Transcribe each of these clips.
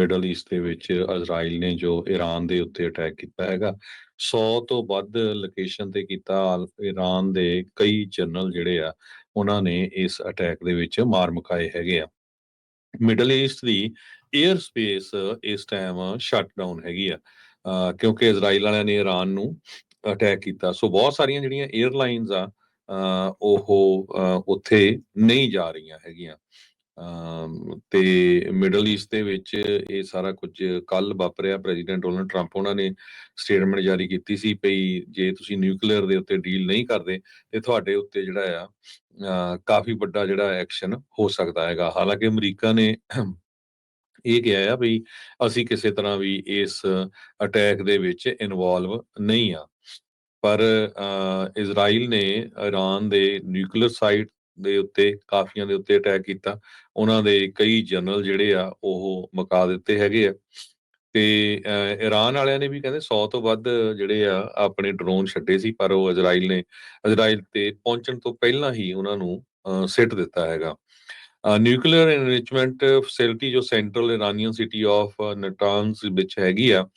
Middle East ਦੇ ਵਿੱਚ Israel ਨੇ ਜੋ ਈਰਾਨ ਦੇ ਉੱਤੇ ਅਟੈਕ ਕੀਤਾ ਹੈਗਾ 100 ਤੋਂ ਵੱਧ ਲੋਕੇਸ਼ਨ ਤੇ ਕੀਤਾ ਈਰਾਨ ਦੇ ਕਈ ਜਨਰਲ ਜਿਹੜੇ ਆ, ਉਹਨਾਂ ਨੇ ਇਸ ਅਟੈਕ ਦੇ ਵਿੱਚ ਮਾਰ ਮੁਕਾਏ ਹੈਗੇ ਆ। ਮਿਡਲ ਈਸਟ ਦੀ 에ਅਰ ਸਪੇਸ ਇਸ ਟਾਈਮ ਸ਼ਟ ਡਾਊਨ ਹੈਗੀ ਆ ਕਿਉਂਕਿ ਇਜ਼ਰਾਈਲ ਵਾਲਿਆਂ ਨੇ ਈਰਾਨ ਨੂੰ ਅਟੈਕ ਕੀਤਾ। ਸੋ ਬਹੁਤ ਸਾਰੀਆਂ ਜਿਹੜੀਆਂ 에ਅਰਲਾਈਨਸ ਆ ਉਹ ਅਹ ਉੱਥੇ ਨਹੀਂ ਜਾ ਰਹੀਆਂ ਹੈਗੀਆਂ। ਤੇ ਮਿਡਲ ਈਸਟ ਦੇ ਵਿੱਚ ਇਹ ਸਾਰਾ ਕੁਝ ਕੱਲ ਵਾਪਰਿਆ। ਪ੍ਰੈਜ਼ੀਡੈਂਟ ਡੋਨਲਡ ਟਰੰਪ ਉਹਨਾਂ ਨੇ ਸਟੇਟਮੈਂਟ ਜਾਰੀ ਕੀਤੀ ਸੀ ਭਈ ਜੇ ਤੁਸੀਂ ਨਿਊਕਲੀਅਰ ਦੇ ਉੱਤੇ ਡੀਲ ਨਹੀਂ ਕਰਦੇ, ਤੇ ਤੁਹਾਡੇ ਉੱਤੇ ਜਿਹੜਾ ਆ ਕਾਫੀ ਵੱਡਾ ਜਿਹੜਾ ਐਕਸ਼ਨ ਹੋ ਸਕਦਾ ਹੈਗਾ। ਹਾਲਾਂਕਿ ਅਮਰੀਕਾ ਨੇ ਇਹ ਕਿਹਾ ਆ ਵੀ ਅਸੀਂ ਕਿਸੇ ਤਰ੍ਹਾਂ ਵੀ ਇਸ ਅਟੈਕ ਦੇ ਵਿੱਚ ਇਨਵੋਲਵ ਨਹੀਂ ਆ। ਪਰ ਇਜ਼ਰਾਈਲ ਨੇ ਈਰਾਨ ਦੇ ਨਿਊਕਲੀਅਰ ਸਾਈਟ ਦੇ ਉੱਤੇ ਕਾਫੀਆਂ ਦੇ ਉੱਤੇ ਅਟੈਕ ਕੀਤਾ। ਉਹਨਾਂ ਦੇ ਕਈ ਜਨਰਲ ਜਿਹੜੇ ਆ ਉਹ ਮੁਕਾ ਦਿੱਤੇ ਹੈਗੇ ਆ। ਤੇ ਅਹ, ਈਰਾਨ ਵਾਲਿਆਂ ਨੇ ਵੀ ਕਹਿੰਦੇ 100 ਤੋਂ ਵੱਧ ਜਿਹੜੇ ਆ ਆਪਣੇ ਡਰੋਨ ਛੱਡੇ ਸੀ ਪਰ ਉਹ ਇਜ਼ਰਾਈਲ ਨੇ ਇਜ਼ਰਾਈਲ ਤੇ ਪਹੁੰਚਣ ਤੋਂ ਪਹਿਲਾਂ ਹੀ ਉਹਨਾਂ ਨੂੰ ਸਿੱਟ ਦਿੱਤਾ ਹੈਗਾ। ਨਿਊਕਲੀਅਰ ਐਨਰਿਚਮੈਂਟ ਫੈਸਿਲਿਟੀ ਜੋ central Iranian city of Natanz ਵਿੱਚ ਹੈਗੀ ਆ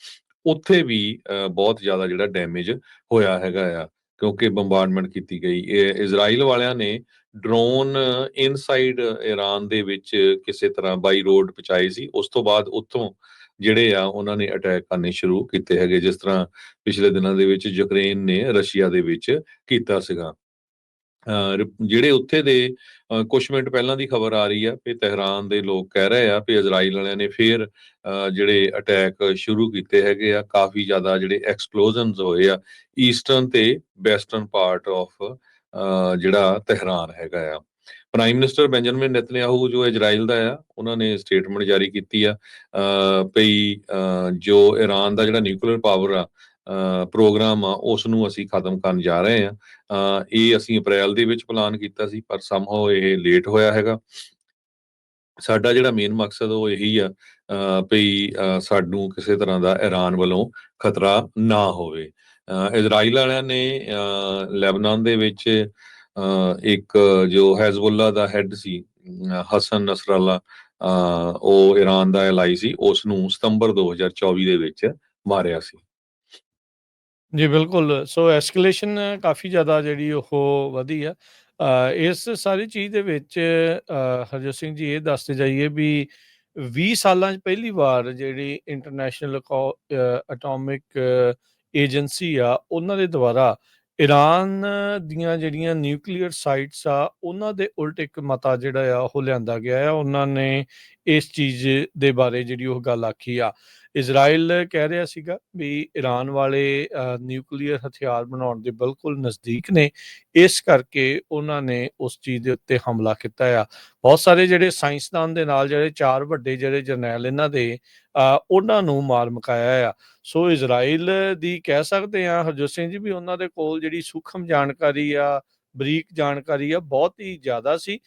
ਉੱਥੇ ਵੀ ਬਹੁਤ ਜ਼ਿਆਦਾ ਜਿਹੜਾ ਡੈਮੇਜ ਹੋਇਆ ਹੈਗਾ ਆ। ਕਿਉਂਕਿ ਬੰਬਾਰਡਮੈਂਟ ਕੀਤੀ ਗਈ। ਇਹ ਇਜ਼ਰਾਈਲ ਵਾਲਿਆਂ ਨੇ ਡਰੋਨ ਇਨਸਾਈਡ ਈਰਾਨ ਦੇ ਵਿੱਚ ਕਿਸੇ ਤਰ੍ਹਾਂ ਬਾਈ ਰੋਡ ਪਹੁੰਚਾਏ ਸੀ। ਉਸ ਤੋਂ ਬਾਅਦ ਉੱਥੋਂ ਜਿਹੜੇ ਆ, ਉਹਨਾਂ ਨੇ ਅਟੈਕ ਕਰਨੇ ਸ਼ੁਰੂ ਕੀਤੇ ਹੈਗੇ, ਜਿਸ ਤਰ੍ਹਾਂ ਪਿਛਲੇ ਦਿਨਾਂ ਦੇ ਵਿੱਚ ਯੂਕਰੇਨ ਨੇ ਰਸ਼ੀਆ ਦੇ ਵਿੱਚ ਕੀਤਾ ਸੀਗਾ। ਜਿਹੜੇ ਉੱਥੇ ਦੇ ਕੁਝ ਮਿੰਟ ਪਹਿਲਾਂ ਦੀ ਖਬਰ ਆ ਰਹੀ ਆ ਕਿ ਤਹਿਰਾਨ ਦੇ ਲੋਕ ਕਹਿ ਰਹੇ ਆ ਕਿ ਇਜ਼ਰਾਈਲ ਵਾਲਿਆਂ ਨੇ ਫੇਰ, ਅਹ, ਜਿਹੜੇ ਅਟੈਕ ਸ਼ੁਰੂ ਕੀਤੇ ਹੈਗੇ ਆ, ਕਾਫੀ ਜ਼ਿਆਦਾ ਜਿਹੜੇ ਐਕਸਪਲੋਜ਼ਨਸ ਹੋਏ ਆ ਈਸਟਰਨ ਤੇ ਵੈਸਟਰਨ ਪਾਰਟ ਆਫ ਜਿਹੜਾ ਤਹਿਰਾਨ ਹੈਗਾ ਆ। ਪ੍ਰਾਈਮ ਮਿਨਿਸਟਰ ਬੈਂਜਾਮਿਨ ਨੇਤਨਯਾਹੂ ਜੋ ਇਜ਼ਰਾਈਲ ਦਾ ਆ, ਉਹਨਾਂ ਨੇ ਸਟੇਟਮੈਂਟ ਜਾਰੀ ਕੀਤੀ ਆ, ਅਹ, ਭਈ, ਅਹ, ਜੋ ਈਰਾਨ ਦਾ ਜਿਹੜਾ ਨਿਊਕਲੀਅਰ ਪਾਵਰ ਆ ਪ੍ਰੋਗਰਾਮ ਆ ਉਸ ਨੂੰ ਅਸੀਂ ਖਤਮ ਕਰਨ ਜਾ ਰਹੇ ਆ ਅਹ, ਇਹ ਅਸੀਂ ਅਪ੍ਰੈਲ ਦੇ ਵਿੱਚ ਪਲਾਨ ਕੀਤਾ ਸੀ, ਪਰ ਸਮਹਾਉ ਇਹ ਲੇਟ ਹੋਇਆ ਹੈਗਾ। ਸਾਡਾ ਜਿਹੜਾ ਮੇਨ ਮਕਸਦ ਉਹ ਇਹੀ ਆ, ਅਹ, ਭਈ ਸਾਨੂੰ ਕਿਸੇ ਤਰ੍ਹਾਂ ਦਾ ਈਰਾਨ ਵੱਲੋਂ ਖਤਰਾ ਨਾ ਹੋਵੇ। ਅਹ, ਇਜ਼ਰਾਈਲ ਵਾਲਿਆਂ ਨੇ, ਅਹ, ਲੈਬਨਾਨ ਦੇ ਵਿੱਚ, ਅਹ, ਇੱਕ ਜੋ ਹੈਜ਼ਬੁੱਲਾ ਦਾ ਹੈੱਡ ਸੀ ਹਸਨ ਨਸਰੱਲਾ, ਅਹ, ਉਹ ਈਰਾਨ ਦਾ ਐਲਾਈ ਸੀ ਉਸ ਨੂੰ ਸਤੰਬਰ 2024 ਦੇ ਵਿੱਚ ਮਾਰਿਆ ਸੀ। ਜੀ ਬਿਲਕੁਲ। ਸੋ ਐਸਕੇਲੇਸ਼ਨ ਕਾਫੀ ਜ਼ਿਆਦਾ ਜਿਹੜੀ ਉਹ ਵਧੀ ਆ। ਅ, ਇਸ ਸਾਰੀ ਚੀਜ਼ ਦੇ ਵਿੱਚ ਅ, ਹਰਜੋਤ ਸਿੰਘ ਜੀ ਇਹ ਦੱਸਦੇ ਜਾਈਏ ਵੀ 20 ਸਾਲਾਂ 'ਚ ਪਹਿਲੀ ਵਾਰ ਜਿਹੜੀ ਇੰਟਰਨੈਸ਼ਨਲ ਐਟੋਮਿਕ ਏਜੰਸੀ ਆ ਉਹਨਾਂ ਦੇ ਦੁਆਰਾ ਈਰਾਨ ਦੀਆਂ ਜਿਹੜੀਆਂ ਨਿਊਕਲੀਅਰ ਸਾਈਟਸ ਆ ਉਹਨਾਂ ਦੇ ਉਲਟ ਇੱਕ ਮਤਾ ਜਿਹੜਾ ਆ ਉਹ ਲਿਆਂਦਾ ਗਿਆ ਆ। ਉਹਨਾਂ ਨੇ ਇਸ ਚੀਜ਼ ਦੇ ਬਾਰੇ ਜਿਹੜੀ ਉਹ ਗੱਲ ਆਖੀ ਆ। ਇਜ਼ਰਾਈਲ ਕਹਿ ਰਿਹਾ ਸੀਗਾ ਵੀ ਈਰਾਨ ਵਾਲੇ ਨਿਊਕਲੀਅਰ ਹਥਿਆਰ ਬਣਾਉਣ ਦੇ ਬਿਲਕੁਲ ਨਜ਼ਦੀਕ ਨੇ। ਇਸ ਕਰਕੇ ਉਹਨਾਂ ਨੇ ਉਸ ਚੀਜ਼ ਦੇ ਉੱਤੇ ਹਮਲਾ ਕੀਤਾ ਆ। ਬਹੁਤ ਸਾਰੇ ਜਿਹੜੇ ਸਾਇੰਸਦਾਨ ਦੇ ਨਾਲ ਜਿਹੜੇ ਚਾਰ ਵੱਡੇ ਜਿਹੜੇ ਜਰਨੈਲ ਇਹਨਾਂ ਦੇ ਉਹਨਾਂ ਨੂੰ ਮਾਰ ਮੁਕਾਇਆ ਆ। ਸੋ ਇਜ਼ਰਾਈਲ ਦੀ ਕਹਿ ਸਕਦੇ ਆ ਹਰਜੋਤ ਸਿੰਘ ਜੀ, ਵੀ ਉਹਨਾਂ ਦੇ ਕੋਲ ਜਿਹੜੀ ਸੂਖਮ ਜਾਣਕਾਰੀ ਆ, ਬਰੀਕ ਜਾਣਕਾਰੀ ਆ, ਬਹੁਤ ਹੀ ਜ਼ਿਆਦਾ ਸੀ।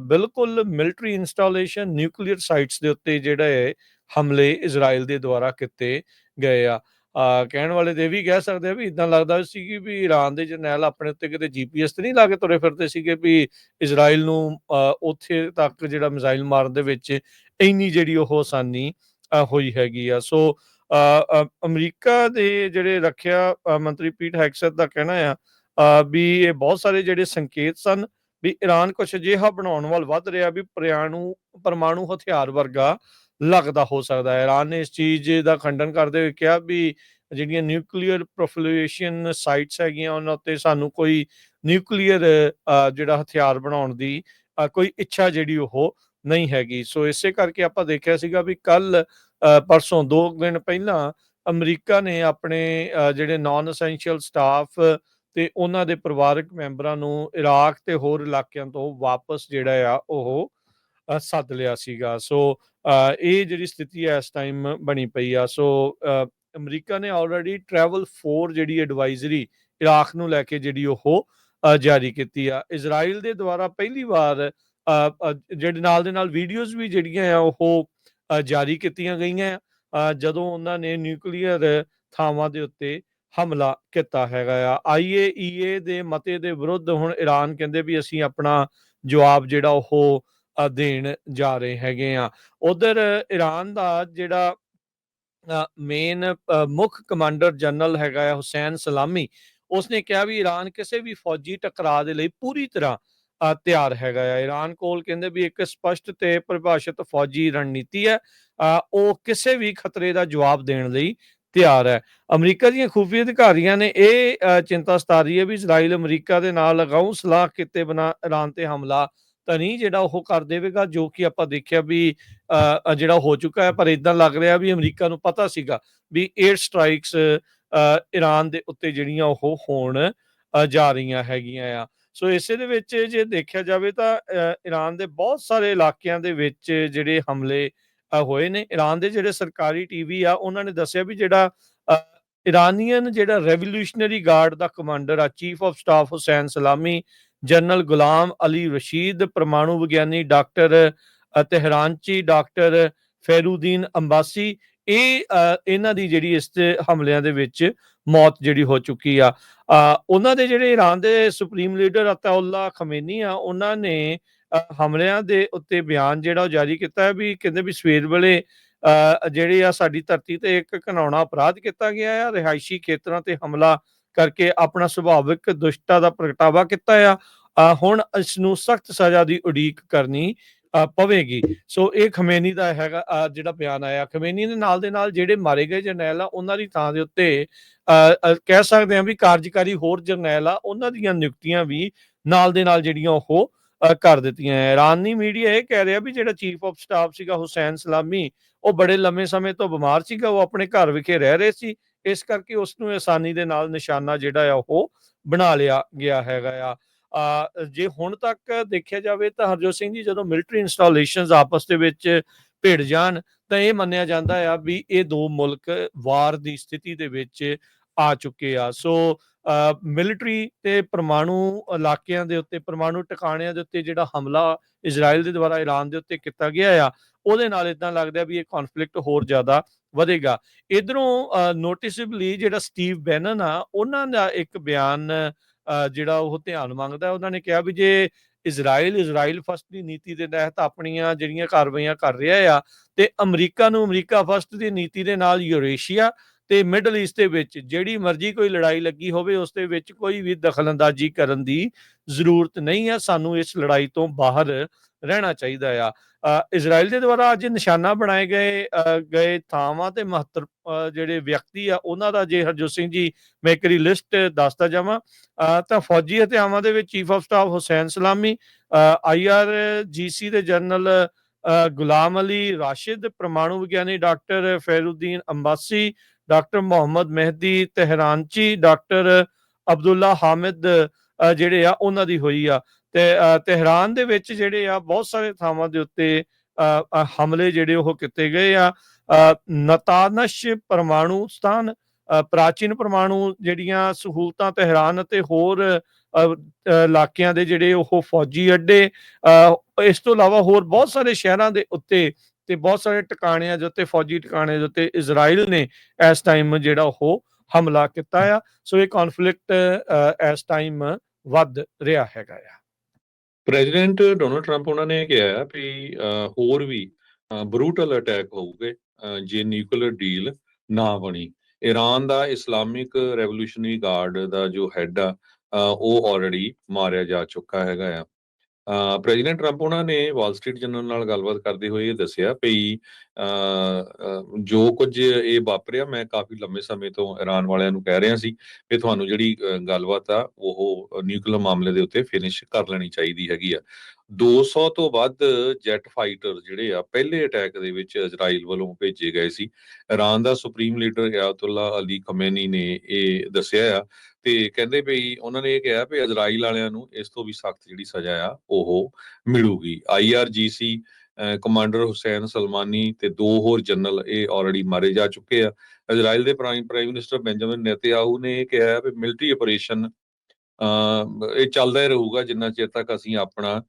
ਬਿਲਕੁਲ ਮਿਲਟਰੀ ਇੰਸਟਾਲੇਸ਼ਨ ਨਿਊਕਲੀਅਰ ਸਾਈਟਸ ਦੇ ਉੱਤੇ ਜਿਹੜਾ ਹੈ ਹਮਲੇ ਇਜ਼ਰਾਈਲ ਦੇ ਦੁਆਰਾ ਕੀਤੇ ਗਏ ਆ। ਅ, ਕਹਿਣ ਵਾਲੇ ਤੇ ਵੀ ਕਹਿ ਸਕਦੇ ਆ ਵੀ ਇਦਾਂ ਲੱਗਦਾ ਸੀ ਕਿ ਵੀ ਈਰਾਨ ਦੇ ਜਰਨੈਲ ਆਪਣੇ ਉੱਤੇ ਕਿਤੇ ਜੀਪੀਐਸ ਤੇ ਨਹੀਂ ਲਾ ਕੇ ਤੁਰੇ ਫਿਰਦੇ ਸੀਗੇ ਵੀ ਇਜ਼ਰਾਈਲ ਨੂੰ ਉੱਥੇ ਤੱਕ ਜਿਹੜਾ ਮਿਜ਼ਾਈਲ ਮਾਰਨ ਦੇ ਵਿੱਚ ਇੰਨੀ ਜਿਹੜੀ ਉਹ ਆਸਾਨੀ ਹੋਈ ਹੈਗੀ ਆ। ਸੋ ਅ, ਅਮਰੀਕਾ ਦੇ ਜਿਹੜੇ ਰੱਖਿਆ ਮੰਤਰੀ ਪੀਟ ਹੈਕਸਟ ਦਾ ਕਹਿਣਾ ਆ ਵੀ ਇਹ ਬਹੁਤ ਸਾਰੇ ਜਿਹੜੇ ਸੰਕੇਤ ਸਨ ਵੀ ਈਰਾਨ ਕੁਝ ਅਜਿਹਾ ਬਣਾਉਣ ਵੱਲ ਵੱਧ ਰਿਹਾ ਵੀ ਪ੍ਰਿਆਣੂ ਪਰਮਾਣੂ ਹਥਿਆਰ ਵਰਗਾ ਲੱਗਦਾ ਹੋ ਸਕਦਾ ਹੈ। ਈਰਾਨ ਨੇ ਇਸ ਚੀਜ਼ ਦਾ ਖੰਡਨ ਕਰਦੇ ਹੋਏ ਕਿਹਾ ਵੀ ਜਿਹੜੀਆਂ ਨਿਊਕਲੀਅਰ ਪ੍ਰੋਫਲੀਏਸ਼ਨ ਸਾਈਟਸ ਹੈਗੀਆਂ, ਉਹਨਾਂ ਉੱਤੇ ਸਾਨੂੰ ਕੋਈ ਨਿਊਕਲੀਅਰ ਜਿਹੜਾ ਹਥਿਆਰ ਬਣਾਉਣ ਦੀ ਕੋਈ ਇੱਛਾ ਜਿਹੜੀ ਉਹ ਨਹੀਂ ਹੈਗੀ। ਸੋ ਇਸੇ ਕਰਕੇ ਆਪਾਂ ਦੇਖਿਆ ਸੀਗਾ ਵੀ ਕੱਲ ਪਰਸੋਂ 2 ਦਿਨ ਪਹਿਲਾਂ ਅਮਰੀਕਾ ਨੇ ਆਪਣੇ ਜਿਹੜੇ ਨਾਨ ਅਸੈਂਸ਼ੀਅਲ ਸਟਾਫ ਤੇ ਉਹਨਾਂ ਦੇ ਪਰਿਵਾਰਕ ਮੈਂਬਰਾਂ ਨੂੰ ਇਰਾਕ ਤੇ ਹੋਰ ਇਲਾਕਿਆਂ ਤੋਂ ਵਾਪਸ ਜਿਹੜਾ ਆ ਉਹ ਸੱਦ ਲਿਆ ਸੀਗਾ। ਸੋ ਇਹ ਜਿਹੜੀ ਸਥਿਤੀ ਹੈ ਇਸ ਟਾਈਮ ਬਣੀ ਪਈ ਆ। ਸੋ ਅਮਰੀਕਾ ਨੇ ਆਲਰੇਡੀ ਟਰੈਵਲ 4 ਜਿਹੜੀ ਐਡਵਾਈਜ਼ਰੀ ਇਰਾਕ ਨੂੰ ਲੈ ਕੇ ਜਿਹੜੀ ਉਹ ਜਾਰੀ ਕੀਤੀ ਆ। ਇਜ਼ਰਾਈਲ ਦੇ ਦੁਆਰਾ ਪਹਿਲੀ ਵਾਰ ਜਿਹੜੇ ਨਾਲ ਦੇ ਨਾਲ ਵੀਡੀਓਜ਼ ਵੀ ਜਿਹੜੀਆਂ ਆ, ਉਹ ਜਾਰੀ ਕੀਤੀਆਂ ਗਈਆਂ ਆ। ਜਦੋਂ ਉਹਨਾਂ ਨੇ ਨਿਊਕਲੀਅਰ ਥਾਵਾਂ ਦੇ ਉੱਤੇ ਹਮਲਾ ਕੀਤਾ ਹੈਗਾ ਆ। ਆਈਏਈਏ ਦੇ ਮਤੇ ਦੇ ਵਿਰੁੱਧ ਹੁਣ ਈਰਾਨ ਕਹਿੰਦੇ ਵੀ ਅਸੀਂ ਆਪਣਾ ਜਵਾਬ ਜਿਹੜਾ ਉਹ ਦੇਣ ਜਾ ਰਹੇ ਹੈਗੇ ਆ। ਉਧਰ ਈਰਾਨ ਦਾ ਜਿਹੜਾ ਮੇਨ ਮੁੱਖ ਕਮਾਂਡਰ ਜਨਰਲ ਹੈਗਾ ਹੈ ਹੁਸੈਨ ਸਲਾਮੀ ਉਸਨੇ ਕਿਹਾ ਵੀ ਈਰਾਨ ਕਿਸੇ ਵੀ ਫੌਜੀ ਟਕਰਾਅ ਦੇ ਲਈ ਪੂਰੀ ਤਰ੍ਹਾਂ ਤਿਆਰ ਹੈਗਾ ਹੈ ਈਰਾਨ ਕੋਲ ਕਹਿੰਦੇ ਵੀ ਇੱਕ ਸਪਸ਼ਟ ਤੇ ਪਰਿਭਾਸ਼ਿਤ ਫੌਜੀ ਰਣਨੀਤੀ ਹੈ ਅ, ਉਹ ਕਿਸੇ ਵੀ ਖਤਰੇ ਦਾ ਜਵਾਬ ਦੇਣ ਲਈ ਤਿਆਰ ਹੈ। ਅਮਰੀਕਾ ਦੀਆਂ ਖੂਫੀ ਅਧਿਕਾਰੀਆਂ ਨੇ ਇਹ ਚਿੰਤਾ ਸਤਾਰੀ ਹੈ ਵੀ ਇਜ਼ਰਾਈਲ ਅਮਰੀਕਾ ਦੇ ਨਾਲ ਲਗਾਉ ਸਲਾਹ ਕੀਤੇ ਬਿਨਾ ਈਰਾਨ ਤੇ ਹਮਲਾ ਤਾਂ ਨਹੀਂ ਜਿਹੜਾ ਉਹ ਕਰ ਦੇਵੇਗਾ ਜੋ ਕਿ ਆਪਾਂ ਦੇਖਿਆ ਵੀ ਜਿਹੜਾ ਹੋ ਚੁੱਕਾ ਹੈ ਪਰ ਇਦਾਂ ਲੱਗ ਰਿਹਾ ਵੀ ਅਮਰੀਕਾ ਨੂੰ ਪਤਾ ਸੀਗਾ ਵੀ 에ਅਰ ਸਟ੍ਰਾਈਕਸ ਈਰਾਨ ਦੇ ਉੱਤੇ ਜਿਹੜੀਆਂ ਉਹ ਹੋਣ ਜਾ ਰਹੀਆਂ ਹੈਗੀਆਂ ਆ। ਸੋ ਇਸੇ ਦੇ ਵਿੱਚ ਜੇ ਦੇਖਿਆ ਜਾਵੇ ਤਾਂ ਅ, ਈਰਾਨ ਦੇ ਬਹੁਤ ਸਾਰੇ ਇਲਾਕਿਆਂ ਦੇ ਵਿੱਚ ਜਿਹੜੇ ਹਮਲੇ ਹੋਏ ਨੇ। ਈਰਾਨ ਦੇ ਜਿਹੜੇ ਸਰਕਾਰੀ ਟੀਵੀ ਆ ਉਹਨਾਂ ਨੇ ਦੱਸਿਆ ਵੀ ਜਿਹੜਾ ਅ, ਇਰਾਨੀਅਨ ਜਿਹੜਾ ਰੈਵੋਲੂਸ਼ਨਰੀ ਗਾਰਡ ਦਾ ਕਮਾਂਡਰ ਆ chief of staff Hossein Salami general Gholam Ali Rashid ਪਰਮਾਣੂ ਵਿਗਿਆਨੀ ਡਾਕਟਰ ਅ, ਤਹਿਰਾਨਚੀ ਡਾਕਟਰ ਫੈਰੂਦੀਨ ਅੰਬਾਸੀ। ਇਹ ਇਹਨਾਂ ਦੀ ਜਿਹੜੀ ਇਸ ਤੇ ਹਮਲਿਆਂ ਦੇ ਵਿੱਚ ਮੌਤ ਜਿਹੜੀ ਹੋ ਚੁੱਕੀ ਆ। ਉਹਨਾਂ ਦੇ ਜਿਹੜੇ ਈਰਾਨ ਦੇ ਸੁਪਰੀਮ ਲੀਡਰ ਅਤਾਉਲਾ ਖਮੇਨੀ ਆ ਉਹਨਾਂ ਨੇ ਹਮਲਿਆਂ ਦੇ ਉੱਤੇ ਬਿਆਨ ਜਿਹੜਾ ਉਹ ਜਾਰੀ ਕੀਤਾ ਹੈ ਵੀ ਕਹਿੰਦੇ ਵੀ ਸਵੇਰ ਵੇਲੇ ਅ, ਜਿਹੜੇ ਆ ਸਾਡੀ ਧਰਤੀ ਤੇ ਇੱਕ ਘਿਨਾਉਣਾ ਅਪਰਾਧ ਕੀਤਾ ਗਿਆ ਆ ਰਿਹਾਇਸ਼ੀ ਖੇਤਰਾਂ ਤੇ ਹਮਲਾ ਕਰਕੇ ਆਪਣਾ ਸੁਭਾਵਿਕ ਦੁਸ਼ਟਤਾ ਦਾ ਪ੍ਰਗਟਾਵਾ ਕੀਤਾ ਆ। ਹੁਣ ਇਸ ਨੂੰ ਸਖਤ ਸਜ਼ਾ ਦੀ ਉਡੀਕ ਕਰਨੀ ਪਵੇਗੀ। ਸੋ ਇਹ ਖਮੇਨੀ ਦਾ ਹੈਗਾ ਜਿਹੜਾ ਬਿਆਨ ਆਇਆ। ਖਮੇਨੀ ਦੇ ਨਾਲ ਦੇ ਨਾਲ ਜਿਹੜੇ ਮਾਰੇ ਗਏ ਜਰਨੈਲ ਆ ਉਹਨਾਂ ਦੀ ਥਾਂ ਦੇ ਉੱਤੇ ਅ, ਕਹਿ ਸਕਦੇ ਹਾਂ ਵੀ ਕਾਰਜਕਾਰੀ ਹੋਰ ਜਰਨੈਲ ਆ ਉਹਨਾਂ ਦੀਆਂ ਨਿਯੁਕਤੀਆਂ ਵੀ ਨਾਲ ਦੇ ਨਾਲ ਜਿਹੜੀਆਂ ਉਹ ਕਰ ਦਿੱਤੀਆਂ ਹੈ ਇਰਾਨੀ ਮੀਡੀਆ ਇਹ ਕਹਿ ਰਿਹਾ ਵੀ ਜਿਹੜਾ ਚੀਫ ਆਫ ਸਟਾਫ ਸੀਗਾ ਹੁਸੈਨ ਸਲਾਮੀ ਉਹ ਬੜੇ ਲੰਮੇ ਸਮੇਂ ਤੋਂ ਬਿਮਾਰ ਸੀਗਾ ਉਹ ਆਪਣੇ ਘਰ ਵਿਖੇ ਰਹਿ ਰਹੇ ਸੀ। ਇਸ ਕਰਕੇ ਉਸ ਨੂੰ ਆਸਾਨੀ ਦੇ ਨਾਲ ਨਿਸ਼ਾਨਾ ਜਿਹੜਾ ਆ ਉਹ ਬਣਾ ਲਿਆ ਗਿਆ ਹੈਗਾ ਆ। ਅ, ਜੇ ਹੁਣ ਤੱਕ ਦੇਖਿਆ ਜਾਵੇ ਤਾਂ ਹਰਜੋਤ ਸਿੰਘ ਜੀ ਜਦੋਂ ਮਿਲਟਰੀ ਇੰਸਟਾਲੇਸ਼ਨਸ ਆਪਸ ਦੇ ਵਿੱਚ ਭਿੜ ਜਾਣ ਤਾਂ ਇਹ ਮੰਨਿਆ ਜਾਂਦਾ ਆ ਵੀ ਇਹ ਦੋ ਮੁਲਕ ਵਾਰ ਦੀ ਸਥਿਤੀ ਦੇ ਵਿੱਚ ਆ ਚੁੱਕੇ ਆ। ਸੋ ਮਿਲਟਰੀ ਤੇ ਪਰਮਾਣੂ ਇਲਾਕਿਆਂ ਦੇ ਉੱਤੇ ਪਰਮਾਣੂ ਟਿਕਾਣਿਆਂ ਦੇ ਉੱਤੇ ਜਿਹੜਾ ਹਮਲਾ ਇਜ਼ਰਾਈਲ ਦੇ ਦੁਆਰਾ ਈਰਾਨ ਦੇ ਉੱਤੇ ਕੀਤਾ ਗਿਆ ਆ ਉਹਦੇ ਨਾਲ ਇਦਾਂ ਲੱਗਦਾ ਵੀ ਇਹ ਕਨਫਲਿਕਟ ਹੋਰ ਜ਼ਿਆਦਾ ਵਧੇਗਾ। ਇਧਰੋਂ ਨੋਟਿਸਬਲੀ ਜਿਹੜਾ ਸਟੀਵ ਬੈਨਨ ਆ ਉਹਨਾਂ ਦਾ ਇੱਕ ਬਿਆਨ ਅ, ਜਿਹੜਾ ਉਹ ਧਿਆਨ ਮੰਗਦਾ ਉਹਨਾਂ ਨੇ ਕਿਹਾ ਵੀ ਜੇ ਇਜ਼ਰਾਈਲ ਇਜ਼ਰਾਈਲ ਫਸਟ ਦੀ ਨੀਤੀ ਦੇ ਤਹਿਤ ਆਪਣੀਆਂ ਜਿਹੜੀਆਂ ਕਾਰਵਾਈਆਂ ਕਰ ਰਿਹਾ ਆ ਤੇ ਅਮਰੀਕਾ ਨੂੰ ਅਮਰੀਕਾ ਫਸਟ ਦੀ ਨੀਤੀ ਦੇ ਨਾਲ ਯੂਰੇਸ਼ੀਆ ਤੇ ਮਿਡਲ ਈਸਟ ਦੇ ਵਿੱਚ ਜਿਹੜੀ ਮਰਜ਼ੀ ਕੋਈ ਲੜਾਈ ਲੱਗੀ ਹੋਵੇ, ਉਸ ਦੇ ਵਿੱਚ ਕੋਈ ਵੀ ਦਖਲਅੰਦਾਜ਼ੀ ਕਰਨ ਦੀ ਜ਼ਰੂਰਤ ਨਹੀਂ ਹੈ ਸਾਨੂੰ ਇਸ ਲੜਾਈ ਤੋਂ ਬਾਹਰ ਰਹਿਣਾ ਚਾਹੀਦਾ ਆ। ਇਜ਼ਰਾਈਲ ਦੇ ਦੁਆਰਾ ਅੱਜ ਨਿਸ਼ਾਨਾ ਬਣਾਏ ਗਏ ਗਏ ਥਾਵਾਂ ਤੇ ਮਹੱਤਵ ਜਿਹੜੇ ਵਿਅਕਤੀ ਆ, ਉਹਨਾਂ ਦਾ ਜੇ ਹਰਜੋਤ ਸਿੰਘ ਜੀ, ਮੈਂ ਇੱਕ ਲਿਸਟ ਦੱਸਦਾ ਜਾਵਾਂ। ਤਾਂ ਫੌਜੀ ਹਥਿਆਰਾਂ ਦੇ ਵਿੱਚ chief of staff Hossein Salami IRGC ਦੇ ਜਨਰਲ ਗੁਲਾਮ ਅਲੀ ਰਾਸ਼ਿਦ, ਪਰਮਾਣੂ ਵਿਗਿਆਨੀ doctor Fereydoun Abbasi doctor Mohammad Mehdi Tehranchi doctor Abdollah Hamid ਜਿਹੜੇ ਆ ਉਹਨਾਂ ਦੀ ਹੋਈ ਆ। ਤੇ ਤਹਿਰਾਨ ਦੇ ਵਿੱਚ ਜਿਹੜੇ ਆ ਬਹੁਤ ਸਾਰੇ ਥਾਵਾਂ ਦੇ ਉੱਤੇ ਹਮਲੇ ਜਿਹੜੇ ਉਹ ਕੀਤੇ ਗਏ ਆ। ਨਤਾਨਸ਼ ਪਰਮਾਣੂ ਸਥਾਨ ਪ੍ਰਾਚੀਨ ਪਰਮਾਣੂ ਜਿਹੜੀਆਂ ਸਹੂਲਤਾਂ ਤਹਿਰਾਨ ਅਤੇ ਹੋਰ ਅ, ਇਲਾਕਿਆਂ ਦੇ ਜਿਹੜੇ ਉਹ ਫੌਜੀ ਅੱਡੇ ਅ, ਇਸ ਤੋਂ ਇਲਾਵਾ ਹੋਰ ਬਹੁਤ ਸਾਰੇ ਸ਼ਹਿਰਾਂ ਦੇ ਉੱਤੇ ਤੇ ਬਹੁਤ ਸਾਰੇ ਟਿਕਾਣਿਆਂ ਦੇ ਉੱਤੇ ਫੌਜੀ ਟਿਕਾਣੇ ਦੇ ਉੱਤੇ ਇਜ਼ਰਾਈਲ ਨੇ ਇਸ ਟਾਈਮ ਜਿਹੜਾ ਉਹ ਹਮਲਾ ਕੀਤਾ ਆ। ਸੋ ਇਹ ਕਨਫਲਿਕਟ ਇਸ ਟਾਈਮ ਵੱਧ ਰਿਹਾ ਹੈਗਾ ਆ। ਪ੍ਰੈਜ਼ੀਡੈਂਟ ਡੋਨਲਡ ਟਰੰਪ ਉਹਨਾਂ ਨੇ ਕਿਹਾ ਵੀ ਹੋਰ ਵੀ ਬਰੂਟਲ ਅਟੈਕ ਹੋਊਗੇ ਜੇ ਨਿਊਕਲੀਅਰ ਡੀਲ ਨਾ ਬਣੀ। ਈਰਾਨ ਦਾ ਇਸਲਾਮਿਕ ਰੈਵੋਲੂਸ਼ਨਰੀ ਗਾਰਡ ਦਾ ਜੋ ਹੈੱਡ ਆ ਉਹ ਆਲਰੇਡੀ ਮਾਰਿਆ ਜਾ ਚੁੱਕਾ ਹੈਗਾ ਆ। ਪ੍ਰੈਜ਼ੀਡੈਂਟ ਟਰੰਪ ਉਹਨਾਂ ਨੇ ਵਾਲ ਸਟਰੀਟ ਜਰਨਲ ਨਾਲ ਗੱਲਬਾਤ ਕਰਦੇ ਹੋਏ ਇਹ ਦੱਸਿਆ ਵੀ ਜੋ ਕੁਝ ਇਹ ਵਾਪਰਿਆ, ਮੈਂ ਕਾਫੀ ਲੰਮੇ ਸਮੇਂ ਤੋਂ ਈਰਾਨ ਵਾਲਿਆਂ ਨੂੰ ਕਹਿ ਰਿਹਾ ਸੀ ਕਿ ਤੁਹਾਨੂੰ ਜਿਹੜੀ ਗੱਲਬਾਤ ਆ, ਉਹ ਨਿਊਕਲੀਅਰ ਮਾਮਲੇ ਦੇ ਉੱਤੇ ਫਿਨਿਸ਼ ਕਰ ਲੈਣੀ ਚਾਹੀਦੀ ਹੈਗੀ ਆ। 200 ਤੋਂ ਵੱਧ ਜੈਟ ਫਾਈਟਰ ਜਿਹੜੇ ਆ, ਪਹਿਲੇ ਅਟੈਕ ਦੇ ਵਿੱਚ ਇਜ਼ਰਾਈਲ ਵੱਲੋਂ ਭੇਜੇ ਗਏ ਸੀ। ਈਰਾਨ ਦਾ supreme leader Ayatollah Ali Khamenei ਨੇ ਇਹ ਦੱਸਿਆ ਆ ਤੇ ਕਹਿੰਦੇ ਵੀ ਉਹਨਾਂ ਨੇ ਇਹ ਕਿਹਾ ਵੀ ਇਜ਼ਰਾਈਲ ਵਾਲਿਆਂ ਨੂੰ ਇਸ ਤੋਂ ਵੀ ਸਖਤ ਜਿਹੜੀ ਸਜ਼ਾ ਆ, ਉਹ ਮਿਲੂਗੀ। ਆਈਆਰਜੀਸੀ ਕਮਾਂਡਰ ਹੁਸੈਨ ਸਲਮਾਨੀ ਤੇ ਦੋ ਹੋਰ ਜਨਰਲ ਇਹ ਆਲਰੇਡੀ ਮਾਰੇ ਜਾ ਚੁੱਕੇ ਆ। ਇਜ਼ਰਾਈਲ ਦੇ prime prime minister Benjamin Netanyahu ਨੇ ਇਹ ਕਿਹਾ ਵੀ ਮਿਲਟਰੀ ਆਪਰੇਸ਼ਨ ਇਹ ਚੱਲਦਾ ਹੀ ਰਹੂਗਾ ਜਿੰਨਾ ਚਿਰ ਤੱਕ ਅਸੀਂ ਆਪਣਾ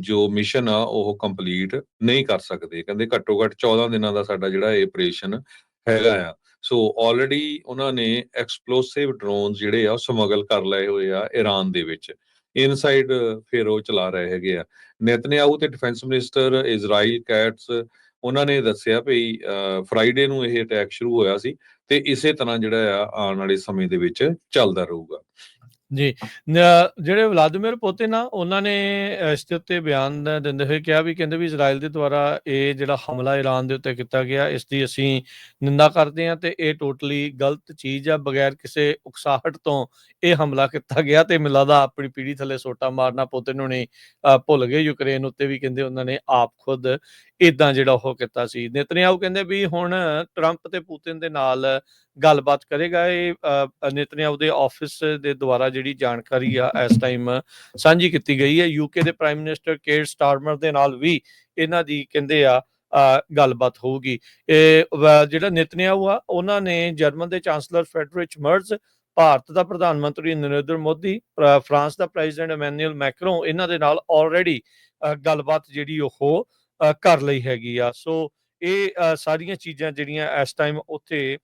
ਜੋ ਮਿਸ਼ਨ ਆ, ਉਹ ਕੰਪਲੀਟ ਨਹੀਂ ਕਰ ਸਕਦੇ। ਕਹਿੰਦੇ ਘੱਟੋ ਘੱਟ 14 ਦਿਨਾਂ ਦਾ ਸਾਡਾ ਜਿਹੜਾ ਇਹ ਆਪਰੇਸ਼ਨ ਹੈਗਾ ਆ। ਸੋ ਆਲਰੇਡੀ ਉਹਨਾਂ ਨੇ ਐਕਸਪਲੋਸਿਵ ਡਰੋਨ ਜਿਹੜੇ ਆ ਸਮਗਲ ਕਰ ਲਏ ਹੋਏ ਆ ਈਰਾਨ ਦੇ ਵਿੱਚ। ਇਨਸਾਈਡ ਫਿਰ ਉਹ ਚਲਾ ਰਹੇ ਹੈਗੇ ਆ। ਨੇਤਨਯਾਹੂ ਤੇ ਡਿਫੈਂਸ ਮਿਨਿਸਟਰ ਇਜ਼ਰਾਈਲ ਕੈਟਸ ਉਹਨਾਂ ਨੇ ਦੱਸਿਆ ਵੀ ਫਰਾਈਡੇ ਨੂੰ ਇਹ ਅਟੈਕ ਸ਼ੁਰੂ ਹੋਇਆ ਸੀ ਤੇ ਇਸੇ ਤਰ੍ਹਾਂ ਜਿਹੜਾ ਆ, ਆਉਣ ਵਾਲੇ ਸਮੇਂ ਦੇ ਵਿੱਚ ਚੱਲਦਾ ਰਹੂਗਾ। ਜੀ ਜਿਹੜੇ ਵਲਾਦੀਮੀਰ ਪੁਤਿਨ ਆ ਉਹਨਾਂ ਨੇ ਇਸ ਦੇ ਉੱਤੇ ਬਿਆਨ ਦਿੰਦੇ ਹੋਏ ਕਿਹਾ ਵੀ ਕਹਿੰਦੇ ਵੀ ਇਜ਼ਰਾਈਲ ਦੇ ਦੁਆਰਾ ਇਹ ਜਿਹੜਾ ਹਮਲਾ ਈਰਾਨ ਦੇ ਉੱਤੇ ਕੀਤਾ ਗਿਆ ਇਸ ਦੀ ਅਸੀਂ ਨਿੰਦਾ ਕਰਦੇ ਹਾਂ ਤੇ ਇਹ ਟੋਟਲੀ ਗਲਤ ਚੀਜ਼ ਆ ਬਗੈਰ ਕਿਸੇ ਉਕਸਾਹਟ ਤੋਂ ਇਹ ਹਮਲਾ ਕੀਤਾ ਗਿਆ ਤੇ ਮੈਨੂੰ ਲੱਗਦਾ ਆਪਣੀ ਪੀੜੀ ਥੱਲੇ ਸੋਟਾ ਮਾਰਨਾ ਪੁਤਿਨ ਹੁਣੇ ਅ, ਭੁੱਲ ਗਏ। ਯੂਕਰੇਨ ਉੱਤੇ ਵੀ ਕਹਿੰਦੇ ਉਹਨਾਂ ਨੇ ਆਪ ਖੁਦ ਇਦਾਂ ਜਿਹੜਾ ਉਹ ਕੀਤਾ ਸੀ। ਨੇਤਨਯਾਹੂ ਕਹਿੰਦੇ ਵੀ ਹੁਣ ਟਰੰਪ ਤੇ ਪੁਤਿਨ ਦੇ ਨਾਲ ਗੱਲਬਾਤ ਕਰੇਗਾ। ਇਹ ਨੇਤਨਯਾਹੂ ਦੇ ਆਫਿਸ ਦੇ ਦੁਆਰਾ ਜਿਹੜੀ ਜਾਣਕਾਰੀ ਆ ਇਸ ਟਾਈਮ ਸਾਂਝੀ ਕੀਤੀ ਗਈ ਹੈ। ਯੂਕੇ ਦੇ ਪ੍ਰਾਈਮ ਮਿਨਿਸਟਰ ਕੇਰ ਸਟਾਰਮਰ ਦੇ ਨਾਲ ਵੀ ਇਹਨਾਂ ਦੀ ਕਹਿੰਦੇ ਆ ਗੱਲਬਾਤ ਹੋਊਗੀ। ਇਹ ਜਿਹੜਾ ਨੇਤਨਯਾਹੂ ਆ, ਉਹਨਾਂ ਨੇ ਜਰਮਨ ਦੇ ਚਾਂਸਲਰ ਫੈਡਰਿਚ ਮਰਜ਼ ਭਾਰਤ ਦਾ ਪ੍ਰਧਾਨ ਮੰਤਰੀ ਨਰਿੰਦਰ ਮੋਦੀ ਫਰਾ- ਫਰਾਂਸ ਦਾ ਪ੍ਰੈਜ਼ੀਡੈਂਟ ਐਮੈਨੂਅਲ ਮੈਕਰੋਨ ਇਹਨਾਂ ਦੇ ਨਾਲ ਆਲਰੇਡੀ ਗੱਲਬਾਤ ਜਿਹੜੀ ਉਹ ਅ, ਕਰ ਲਈ ਹੈਗੀ ਆ। ਸੋ ਇਹ ਸਾਰੀਆਂ ਚੀਜ਼ਾਂ ਜਿਹੜੀਆਂ ਇਸ ਟਾਈਮ ਉੱਥੇ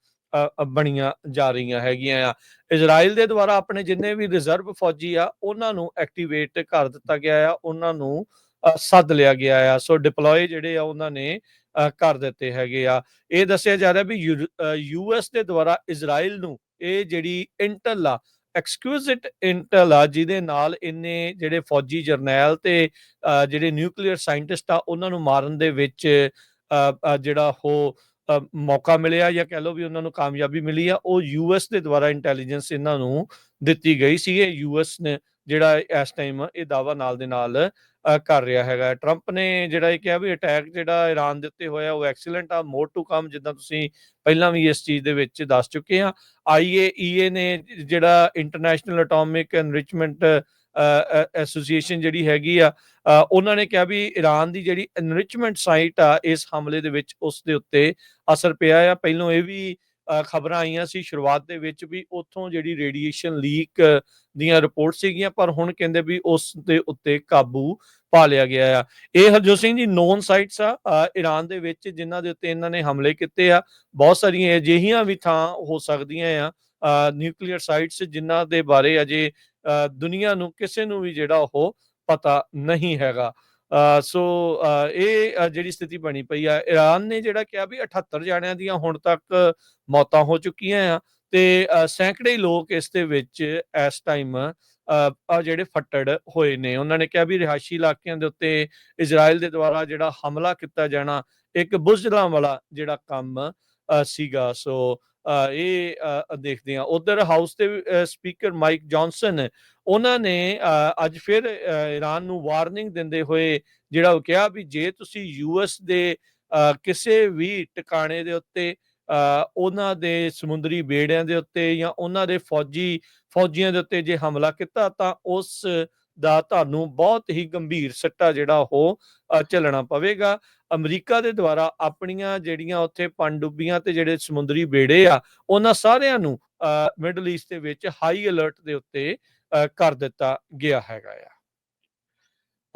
ਬਣੀਆਂ ਜਾ ਰਹੀਆਂ ਹੈਗੀਆਂ ਆ। ਇਜ਼ਰਾਈਲ ਦੇ ਦੁਆਰਾ ਆਪਣੇ ਜਿੰਨੇ ਵੀ ਰਿਜ਼ਰਵ ਫੌਜੀ ਆ ਉਹਨਾਂ ਨੂੰ ਐਕਟੀਵੇਟ ਕਰ ਦਿੱਤਾ ਗਿਆ ਆ ਉਹਨਾਂ ਨੂੰ ਸੱਦ ਲਿਆ ਗਿਆ ਆ। ਸੋ ਡਿਪਲੋਏ ਜਿਹੜੇ ਆ ਉਹਨਾਂ ਨੇ ਅ, ਕਰ ਦਿੱਤੇ ਹੈਗੇ ਆ। ਇਹ ਦੱਸਿਆ ਜਾ ਰਿਹਾ ਵੀ ਯੂਐਸ ਦੇ ਦੁਆਰਾ ਇਜ਼ਰਾਈਲ ਨੂੰ ਇਹ ਜਿਹੜੀ ਇੰਟਲ ਆ ਐਕਸਕਿਊਜ਼ਿਟ ਇੰਟਲ ਆ, ਜਿਹਦੇ ਨਾਲ ਇਹਨੇ ਜਿਹੜੇ ਫੌਜੀ ਜਰਨੈਲ ਤੇ ਜਿਹੜੇ ਨਿਊਕਲੀਅਰ ਸਾਇੰਟਿਸਟ ਆ, ਉਹਨਾਂ ਨੂੰ ਮਾਰਨ ਦੇ ਵਿੱਚ ਜਿਹੜਾ ਉਹ ਮੌਕਾ ਮਿਲਿਆ ਜਾਂ ਕਹਿ ਲਓ ਵੀ ਉਹਨਾਂ ਨੂੰ ਕਾਮਯਾਬੀ ਮਿਲੀ ਆ, ਉਹ ਯੂਐਸ ਦੇ ਦੁਆਰਾ ਇੰਟੈਲੀਜੈਂਸ ਇਹਨਾਂ ਨੂੰ ਦਿੱਤੀ ਗਈ ਸੀ। ਇਹ ਯੂਐਸ ਨੇ ਜਿਹੜਾ ਇਸ ਟਾਈਮ ਇਹ ਦਾਵਾ ਨਾਲ ਦੇ ਨਾਲ ਕਰ ਰਿਹਾ ਹੈਗਾ। ਟਰੰਪ ਨੇ ਜਿਹੜਾ ਇਹ ਕਿਹਾ ਵੀ ਅਟੈਕ ਜਿਹੜਾ ਈਰਾਨ ਦੇ ਉੱਤੇ ਹੋਇਆ, ਉਹ ਐਕਸੀਲੈਂਟ ਆ। ਮੋਰ ਟੂ ਕਮ ਜਿੱਦਾਂ ਤੁਸੀਂ ਪਹਿਲਾਂ ਵੀ ਇਸ ਚੀਜ਼ ਦੇ ਵਿੱਚ ਦੱਸ ਚੁੱਕੇ ਆ। ਆਈਏਈਏ ਨੇ ਜਿਹੜਾ ਇੰਟਰਨੈਸ਼ਨਲ ਐਟੋਮਿਕ ਐਨਰਿਚਮੈਂਟ ਐਸੋਸੀਏਸ਼ਨ ਜਿਹੜੀ ਹੈਗੀ ਆ ਉਹਨਾਂ ਨੇ ਕਿਹਾ ਵੀ ਈਰਾਨ ਦੀ ਜਿਹੜੀ ਐਨਰਿਚਮੈਂਟ ਸਾਈਟ ਆ, ਇਸ ਹਮਲੇ ਦੇ ਵਿੱਚ ਉਸ ਦੇ ਉੱਤੇ ਅਸਰ ਪਿਆ ਆ। ਪਹਿਲਾਂ ਇਹ ਵੀ ਖਬਰਾਂ ਆਈਆਂ ਸੀ ਸ਼ੁਰੂਆਤ ਦੇ ਵਿੱਚ ਵੀ ਉੱਥੋਂ ਜਿਹੜੀ ਰੇਡੀਏਸ਼ਨ ਲੀਕ ਦੀਆਂ ਰਿਪੋਰਟ ਸੀਗੀਆਂ ਪਰ ਹੁਣ ਕਹਿੰਦੇ ਵੀ ਉਸ ਦੇ ਉੱਤੇ ਕਾਬੂ ਪਾ ਲਿਆ ਗਿਆ ਆ। ਇਹ ਹਰਜੋਤ ਸਿੰਘ ਜੀ ਨੋਨ ਸਾਈਟਸ ਆ ਈਰਾਨ ਦੇ ਵਿੱਚ ਜਿਨ੍ਹਾਂ ਦੇ ਉੱਤੇ ਇਹਨਾਂ ਨੇ ਹਮਲੇ ਕੀਤੇ ਆ। ਬਹੁਤ ਸਾਰੀਆਂ ਅਜਿਹੀਆਂ ਵੀ ਥਾਂ ਹੋ ਸਕਦੀਆਂ ਆ ਨਿਊਕਲੀਅਰ ਸਾਈਟਸ ਜਿਨ੍ਹਾਂ ਦੇ ਬਾਰੇ ਅਜੇ ਅ, ਦੁਨੀਆ ਨੂੰ ਕਿਸੇ ਨੂੰ ਵੀ ਜਿਹੜਾ ਉਹ ਪਤਾ ਨਹੀਂ ਹੈਗਾ। ਸੋ ਇਹ ਜਿਹੜੀ ਸਥਿਤੀ ਬਣੀ ਪਈ ਆ ਈਰਾਨ ਨੇ ਜਿਹੜਾ ਕਿਹਾ ਵੀ 78 ਜਾਣਿਆਂ ਦੀਆਂ ਹੁਣ ਤੱਕ ਮੌਤਾਂ ਹੋ ਚੁੱਕੀਆਂ ਆ ਤੇ ਸੈਂਕੜੇ ਲੋਕ ਇਸ ਦੇ ਵਿੱਚ ਇਸ ਟਾਈਮ ਆ ਜਿਹੜੇ ਫੱਟੜ ਹੋਏ ਨੇ। ਉਹਨਾਂ ਨੇ ਕਿਹਾ ਵੀ ਰਿਹਾਇਸ਼ੀ ਇਲਾਕਿਆਂ ਦੇ ਉੱਤੇ ਇਜ਼ਰਾਈਲ ਦੇ ਦੁਆਰਾ ਜਿਹੜਾ ਹਮਲਾ ਕੀਤਾ ਜਾਣਾ ਇੱਕ ਬੁਜ਼ਦਲਾਂ ਵਾਲਾ ਜਿਹੜਾ ਕੰਮ ਅ, ਸੀਗਾ। ਸੋ ਇਹ ਦੇਖਦੇ ਆ ਉਧਰ ਹਾਊਸ ਦੇ ਸਪੀਕਰ ਮਾਈਕ ਜੌਨਸਨ ਉਹਨਾਂ ਨੇ ਅੱਜ ਫਿਰ ਈਰਾਨ ਨੂੰ ਵਾਰਨਿੰਗ ਦਿੰਦੇ ਹੋਏ ਜਿਹੜਾ ਉਹ ਕਿਹਾ ਵੀ ਜੇ ਤੁਸੀਂ ਯੂਐਸ ਦੇ ਅ, ਕਿਸੇ ਵੀ ਟਿਕਾਣੇ ਦੇ ਉੱਤੇ ਅ, ਉਹਨਾਂ ਦੇ ਸਮੁੰਦਰੀ ਬੇੜਿਆਂ ਦੇ ਉੱਤੇ ਜਾਂ ਉਹਨਾਂ ਦੇ ਫੌਜੀ ਫੌਜੀਆਂ ਦੇ ਉੱਤੇ ਜੇ ਹਮਲਾ ਕੀਤਾ ਤਾਂ ਉਸ ਦਾ ਤੁਹਾਨੂੰ ਬਹੁਤ ਹੀ ਗੰਭੀਰ ਸੱਟਾ ਜਿਹੜਾ ਉਹ ਝੱਲਣਾ ਪਵੇਗਾ। ਅਮਰੀਕਾ ਦੇ ਦੁਆਰਾ ਆਪਣੀਆਂ ਜਿਹੜੀਆਂ ਉੱਥੇ ਪਣਡੁੱਬੀਆਂ ਤੇ ਜਿਹੜੇ ਸਮੁੰਦਰੀ ਬੇੜੇ ਆ ਉਹਨਾਂ ਸਾਰਿਆਂ ਨੂੰ ਮਿਡਲ ਈਸਟ ਦੇ ਵਿੱਚ ਹਾਈ ਅਲਰਟ ਦੇ ਉੱਤੇ ਅ, ਕਰ ਦਿੱਤਾ ਗਿਆ ਹੈਗਾ ਆ।